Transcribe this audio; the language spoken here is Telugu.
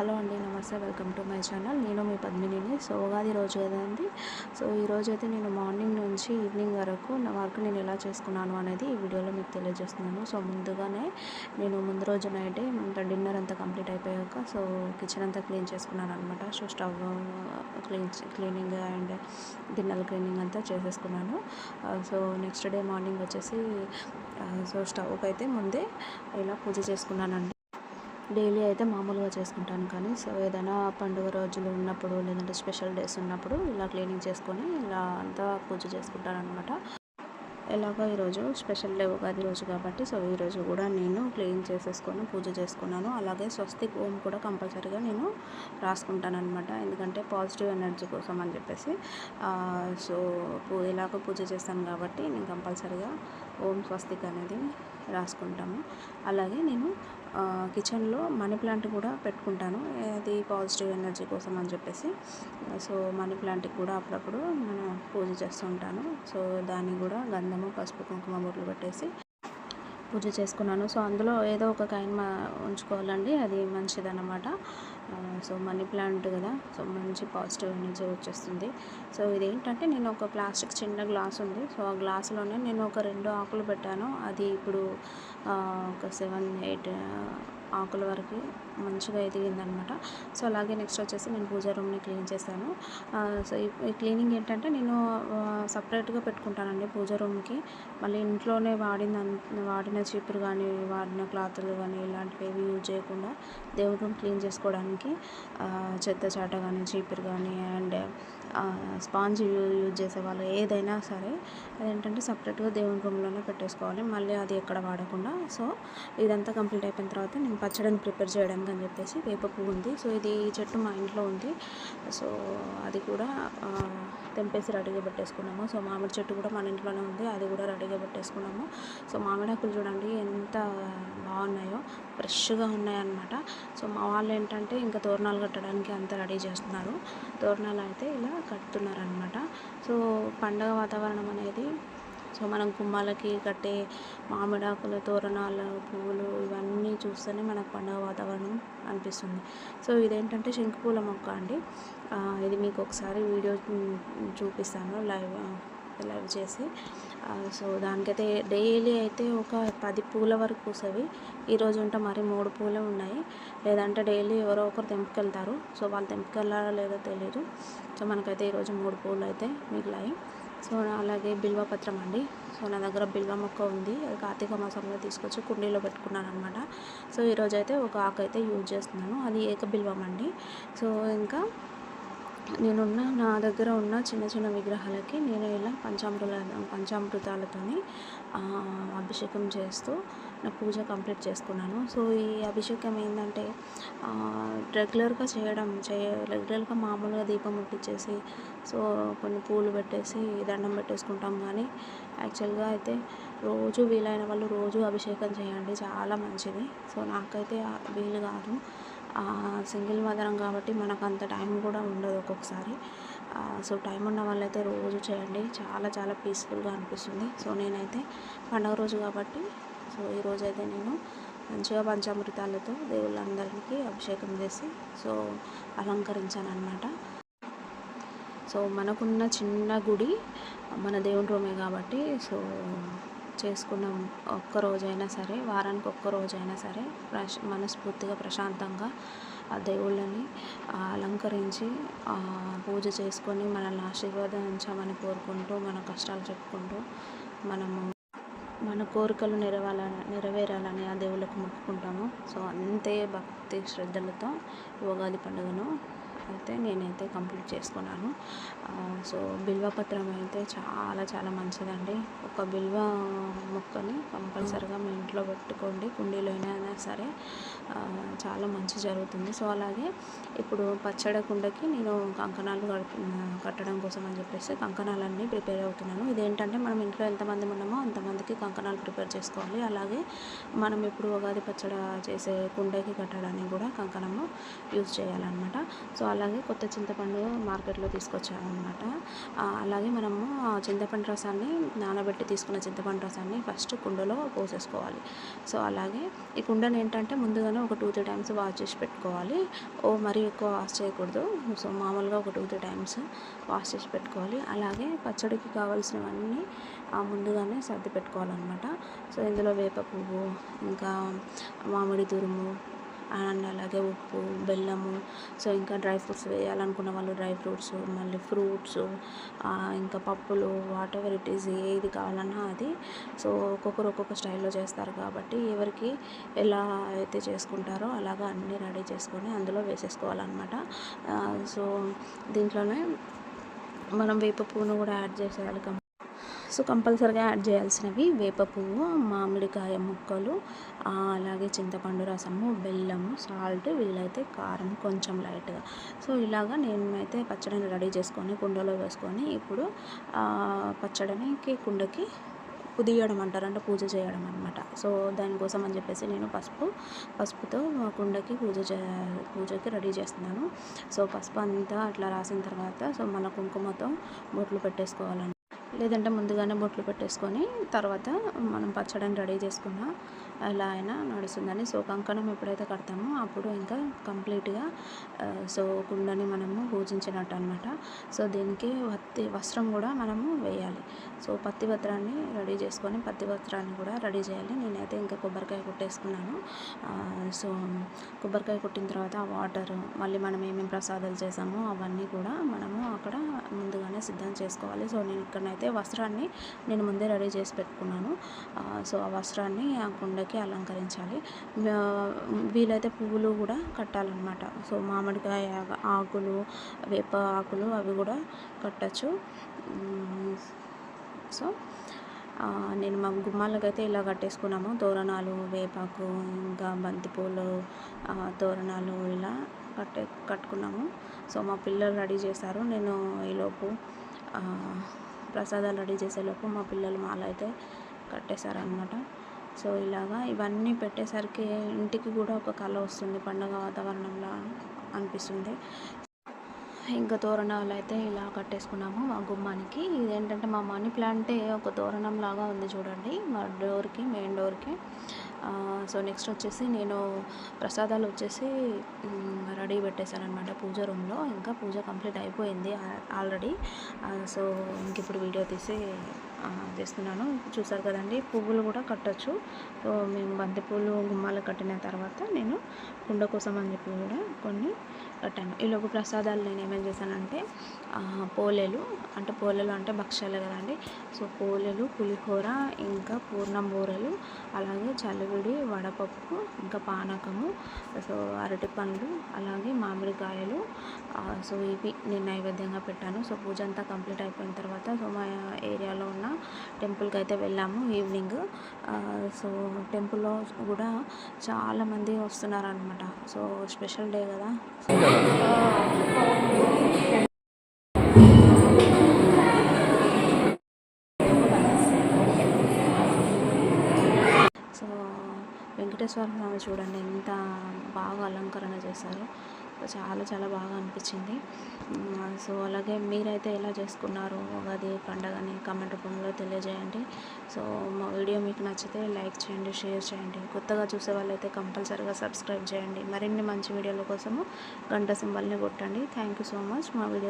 హలో అండి నమస్తే వెల్కమ్ టు మై ఛానల్. నేను మీ పద్మినిని. సో ఉగాది రోజు కదండి సో ఈ రోజు అయితే నేను మార్నింగ్ నుంచి ఈవినింగ్ వరకు నా వర్క్ నేను ఎలా చేసుకున్నాను అనేది ఈ వీడియోలో మీకు తెలియజేస్తున్నాను. సో ముందుగానే నేను ముందు రోజు నైటే డిన్నర్ అంతా కంప్లీట్ అయిపోయాక సో కిచెన్ అంతా క్లీన్ చేసుకున్నాను అనమాట so stove clean cleaning and గిన్నెల క్లీనింగ్ అంతా చేసేసుకున్నాను. సో నెక్స్ట్ డే మార్నింగ్ వచ్చేసి సో స్టవ్కి అయితే ముందే ఇలా పూజ చేసుకున్నానండి. డైలీ అయితే మామూలుగా చేసుకుంటాను కానీ సో ఏదైనా పండుగ రోజులు ఉన్నప్పుడు లేదంటే స్పెషల్ డేస్ ఉన్నప్పుడు ఇలా క్లీనింగ్ చేసుకొని ఇలా అంతా పూజ చేసుకుంటాను అనమాట ఎలాగో ఈరోజు స్పెషల్ డే ఉగాది రోజు కాబట్టి సో ఈరోజు కూడా నేను క్లీన్ చేసేసుకొని పూజ చేసుకున్నాను. అలాగే స్వస్తిక్ ఓం కూడా కంపల్సరీగా నేను రాసుకుంటాను అనమాట ఎందుకంటే పాజిటివ్ ఎనర్జీ కోసం అని చెప్పేసి. సో పూ- ఎలాగో పూజ చేస్తాను కాబట్టి నేను కంపల్సరీగా ఓం స్వస్తిక్ అనేది రాసుకుంటాము అలాగే నేను కిచెన్లో మనీ ప్లాంట్ కూడా పెట్టుకుంటాను. అది పాజిటివ్ ఎనర్జీ కోసం అని చెప్పేసి. సో మనీ ప్లాంట్కి కూడా అప్పుడప్పుడు నేను పూజ చేస్తూ ఉంటాను. సో దాన్ని కూడా గంధము పసుపు కుంకుమ బొట్లు పెట్టేసి పూజ చేసుకున్నాను. సో అందులో ఏదో ఒక కాయిన్ ఉంచుకోవాలండి. అది మంచిదన్నమాట. సో మనీ ప్లాంట్ కదా. సో మంచి పాజిటివ్ ఎనర్జీ వచ్చేస్తుంది. సో ఇదేంటంటే నేను ఒక ప్లాస్టిక్ చిన్న గ్లాస్ ఉంది. సో ఆ గ్లాసులోనే నేను ఒక రెండు ఆకులు పెట్టాను. అది ఇప్పుడు uh, ఒక సెవెన్ ఎయిట్ ఆకుల వరకు మంచిగా ఎదిగిందనమాట. సో అలాగే నెక్స్ట్ వచ్చేసి నేను పూజా రూమ్ని క్లీన్ చేశాను. సో ఈ క్లీనింగ్ ఏంటంటే నేను సపరేట్గా పెట్టుకుంటానండి పూజా రూమ్కి మళ్ళీ ఇంట్లోనే వాడిన వాడిన చీపురు కానీ వాడిన క్లాతులు కానీ ఇలాంటివి ఏవి యూజ్ చేయకుండా దేవుడి రూమ్ క్లీన్ చేసుకోవడానికి చెత్త చాట కానీ చీపురు కానీ అండ్ స్పాంజ్ యూజ్ చేసే వాళ్ళు ఏదైనా సరే అదేంటంటే సపరేట్గా దేవుని రూమ్లోనే పెట్టేసుకోవాలి. మళ్ళీ అది ఎక్కడ వాడకుండా సో ఇదంతా కంప్లీట్ అయిపోయిన తర్వాత నేను పచ్చడిని ప్రిపేర్ చేయడానికి అని చెప్పేసి వేప పువ్వు ఉంది. సో ఇది చెట్టు మా ఇంట్లో ఉంది. సో అది కూడా తెంపేసి రెడీగా పెట్టేసుకున్నాము. సో మామిడి చెట్టు కూడా మన ఇంట్లోనే ఉంది. అది కూడా రెడీగా పెట్టేసుకున్నాము. సో మామిడాకులు చూడండి ఎంత ఫ్రెష్గా ఉన్నాయన్నమాట. సో మా వాళ్ళు ఏంటంటే ఇంకా తోరణాలు కట్టడానికి అంతా రెడీ చేస్తున్నారు. తోరణాలు అయితే ఇలా కడుతున్నారనమాట సో పండగ వాతావరణం అనేది సో మనం గుమ్మాలకి కట్టే మామిడాకులు తోరణాలు పువ్వులు ఇవన్నీ చూస్తేనే మనకు పండగ వాతావరణం అనిపిస్తుంది. సో ఇదేంటంటే శంకుపూల మొక్క అండి. ఇది మీకు ఒకసారి వీడియో చూపిస్తాను లైవ్ లైవ్ చేసి సో దానికైతే డైలీ అయితే ఒక పది పూల వరకు పూసేవి. ఈరోజు ఉంటే మరి మూడు పూలే ఉన్నాయి. లేదంటే డైలీ ఎవరో ఒకరు తెంపుకెళ్తారు. సో వాళ్ళు తెంపుకెళ్ళారో లేదో తెలియదు సో మనకైతే ఈరోజు మూడు పూలు అయితే మిగిలాయి. సో అలాగే బిల్వ పత్రం అండి. సో నా దగ్గర బిల్వ మొక్క ఉంది. అది కార్తీక మాసంలో తీసుకొచ్చి కుండీలో పెట్టుకున్నాను అనమాట సో ఈరోజు అయితే ఒక ఆకు అయితే యూజ్ చేస్తున్నాను. అది ఏక బిల్వం అండి. సో ఇంకా నేనున్న నా దగ్గర ఉన్న చిన్న చిన్న విగ్రహాలకి నేను ఇలా పంచామృత పంచామృతాలతోని అభిషేకం చేస్తూ నా పూజ కంప్లీట్ చేసుకున్నాను. సో ఈ అభిషేకం ఏంటంటే రెగ్యులర్గా చేయడం చేయ రెగ్యులర్గా మామూలుగా దీపం ముట్టించేసి సో కొన్ని పూలు పెట్టేసి దండం పెట్టేసుకుంటాం. కానీ యాక్చువల్గా అయితే రోజు వీలైన వాళ్ళు రోజు అభిషేకం చేయండి. చాలా మంచిది. సో నాకైతే వీలు కాదు. సింగిల్ మదరం కాబట్టి మనకు అంత టైం కూడా ఉండదు ఒక్కొక్కసారి. సో టైం ఉన్న వాళ్ళైతే రోజు చేయండి. చాలా చాలా పీస్ఫుల్గా అనిపిస్తుంది. సో నేనైతే పండగ రోజు కాబట్టి సో ఈ రోజు అయితే నేను మంచిగా పంచామృతాలతో దేవుళ్ళందరికీ అభిషేకం చేసి సో అలంకరించాను అనమాట సో మనకున్న చిన్న గుడి మన దేవుని రూమే కాబట్టి సో చేసుకున్న ఒక్క రోజైనా సరే వారానికి ఒక్కరోజైనా సరే ప్రశ మనస్ఫూర్తిగా ప్రశాంతంగా ఆ దేవుళ్ళని అలంకరించి పూజ చేసుకొని మనల్ని ఆశీర్వదించమని కోరుకుంటూ మన కష్టాలు చెప్పుకుంటూ మనము మన కోరికలు నెరవేరాలని నెరవేరాలని ఆ దేవుళ్ళకు మొక్కుకుంటాము. సో అంతే భక్తి శ్రద్ధలతో ఉగాది పండుగను అయితే నేనైతే కంప్లీట్ చేసుకున్నాను. సో సో బిల్వపత్రం అయితే చాలా చాలా మంచిదండి. ఒక బిల్వ మొక్కని కంపల్సరిగా మేము ఇంట్లో పెట్టుకోండి కుండీలో అయినా సరే. చాలా మంచి జరుగుతుంది. సో అలాగే ఇప్పుడు పచ్చడి కుండకి నేను కంకణాలు కట్టడం కోసం అని చెప్పేసి కంకణాలన్నీ ప్రిపేర్ అవుతున్నాను. ఇదేంటంటే మనం ఇంట్లో ఎంతమంది ఉన్నామో అంతమందికి కంకణాలు ప్రిపేర్ చేసుకోవాలి. అలాగే మనం ఇప్పుడు ఉగాది పచ్చడి చేసే కుండకి కట్టడానికి కూడా కంకణము యూజ్ చేయాలన్నమాట. సో అలాగే కొత్త చింతపండు మార్కెట్లో తీసుకొచ్చామన్నమాట. అలాగే మనము చింతపండు రసాన్ని నానబెట్టి తీసుకున్న చింతపండు రసాన్ని ఫస్ట్ కుండలో పోసేసుకోవాలి. సో అలాగే ఈ కుండను ఏంటంటే ముందుగానే ఒక టూ త్రీ టైమ్స్ వాష్ చేసి పెట్టుకోవాలి. ఓ మరీ ఎక్కువ వాష్ చేయకూడదు. సో మామూలుగా ఒక టూ త్రీ టైమ్స్ వాష్ చేసి పెట్టుకోవాలి. అలాగే పచ్చడికి కావాల్సినవన్నీ ఆ ముందుగానే సర్ది పెట్టుకోవాలన్నమాట. సో ఇందులో వేప పువ్వు ఇంకా మామిడి తురుము అలాగే ఉప్పు బెల్లము సో ఇంకా డ్రై ఫ్రూట్స్ వేయాలనుకున్న వాళ్ళు డ్రై ఫ్రూట్స్ మళ్ళీ ఫ్రూట్స్ ఇంకా పప్పులు వాట్ ఎవర్ ఇట్ ఈస్ ఏది కావాలన్నా అది. సో ఒక్కొక్కరు ఒక్కొక్క స్టైల్లో చేస్తారు కాబట్టి ఎవరికి ఎలా అయితే చేసుకుంటారో అలాగా అన్నీ రెడీ చేసుకొని అందులో వేసేసుకోవాలన్నమాట. సో దీంట్లోనే మనం వేప పువ్వును కూడా యాడ్ చేసేయాలి సో కంపల్సరిగా యాడ్ చేయాల్సినవి వేప పువ్వు మామిడికాయ ముక్కలు అలాగే చింతపండు రసము బెల్లము సాల్ట్ వీలైతే కారం కొంచెం లైట్గా. సో ఇలాగా నేనైతే పచ్చడిని రెడీ చేసుకొని కుండలో వేసుకొని ఇప్పుడు పచ్చడికి కుండకి పుదియడం అంటారు అంటే పూజ చేయడం అనమాట సో దానికోసం అని చెప్పేసి నేను పసుపు పసుపుతో కుండకి పూజ చే పూజకి రెడీ చేస్తున్నాను. సో పసుపు అంతా అట్లా రాసిన తర్వాత సో మన కుంకుమతో బొట్లు పెట్టేసుకోవాలండి లేదంటే ముందుగానే బొట్లు పెట్టేసుకొని తర్వాత మనం పచ్చడిని రెడీ చేసుకున్న అలా అయినా నడుస్తుందని. సో కంకణం ఎప్పుడైతే కడతామో అప్పుడు ఇంకా కంప్లీట్గా సో కుండని మనము పూజించినట్టు అనమాట సో దీనికి పత్తి వస్త్రం కూడా మనము వేయాలి. సో పత్తి వస్త్రాన్ని రెడీ చేసుకొని పత్తి వస్త్రాన్ని కూడా రెడీ చేయాలి. నేనైతే ఇంకా కొబ్బరికాయ కొట్టేసుకున్నాను. సో కొబ్బరికాయ కొట్టిన తర్వాత ఆ వాటర్ మళ్ళీ మనం ఏమేమి ప్రసాదాలు చేసామో అవన్నీ కూడా మనము అక్కడ ముందుగానే సిద్ధం చేసుకోవాలి. సో నేను ఇక్కడనైతే వస్త్రాన్ని నేను ముందే రెడీ చేసి పెట్టుకున్నాను. సో ఆ వస్త్రాన్ని ఆ పూలకి అలంకరించాలి. వీలైతే పువ్వులు కూడా కట్టాలన్నమాట. సో మామిడికాయ ఆకులు వేప ఆకులు అవి కూడా కట్టచ్చు. సో నేను మా గుమ్మాలకైతే ఇలా కట్టేసుకున్నాము. తోరణాలు వేపాకు ఇంకా బంతిపూలు తోరణాలు ఇలా కట్టే కట్టుకున్నాము. సో మా పిల్లలు రెడీ చేశారు. నేను ఈలోపు ప్రసాదాలు రెడీ చేసేలోపు మా పిల్లలు మాల అయితే కట్టేశారనమాట సో ఇలాగా ఇవన్నీ పెట్టేసరికి ఇంటికి కూడా ఒక కళ వస్తుంది పండగ వాతావరణంలా అనిపిస్తుంది. ఇంకా తోరణాలు అయితే ఇలా కట్టేసుకున్నాము మా గుమ్మానికి. ఇదేంటంటే మా మనీ ప్లాంటే ఒక తోరణం లాగా ఉంది చూడండి మా డోర్కి మెయిన్ డోర్కి. సో నెక్స్ట్ వచ్చేసి నేను ప్రసాదాలు వచ్చేసి రెడీ పెట్టేశాను అనమాట పూజ రూమ్లో. ఇంకా పూజ కంప్లీట్ అయిపోయింది ఆల్రెడీ. సో ఇంక ఇప్పుడు వీడియో తీసి తెస్తున్నాను. చూసారు కదండి పువ్వులు కూడా కట్టచ్చు. సో మేము బంతిపూలు గుమ్మాలు కట్టిన తర్వాత నేను కుండ కోసం అని చెప్పి కూడా కొన్ని కట్టాను. ఈలోపు ప్రసాదాలు నేను ఏమేమి చేశానంటే పోలేలు అంటే పోలేలు అంటే భక్ష్యాలు కదండి. సో పోలేలు పులిహోర ఇంకా పూర్ణం బూరెలు అలాగే చలివిడి వడపప్పు ఇంకా పానకము సో అరటి పండ్లు అలాగే మామిడికాయలు సో ఇవి నేను నైవేద్యంగా పెట్టాను. సో పూజ అంతా కంప్లీట్ అయిపోయిన తర్వాత సో మా ఏరియాలో ఉన్న టెంపుల్కి అయితే వెళ్ళాము ఈవినింగ్. సో టెంపుల్లో కూడా చాలామంది వస్తున్నారనమాట సో స్పెషల్ డే కదా. సో వెంకటేశ్వర స్వామి చూడండి ఎంత బాగా అలంకరణ చేశారు. చాలా చాలా బాగా అనిపించింది. సో అలాగే మీరైతే ఎలా చేసుకున్నారు? ఉగాది పండగని కమెంట్ రూపంలో తెలియజేయండి. సో మా వీడియో మీకు నచ్చితే లైక్ చేయండి షేర్ చేయండి. కొత్తగా చూసే వాళ్ళైతే కంపల్సరీగా సబ్స్క్రైబ్ చేయండి. మరిన్ని మంచి వీడియోల కోసము గంట సింబల్ని కొట్టండి. థ్యాంక్ యూ సో మచ్ మా వీడియో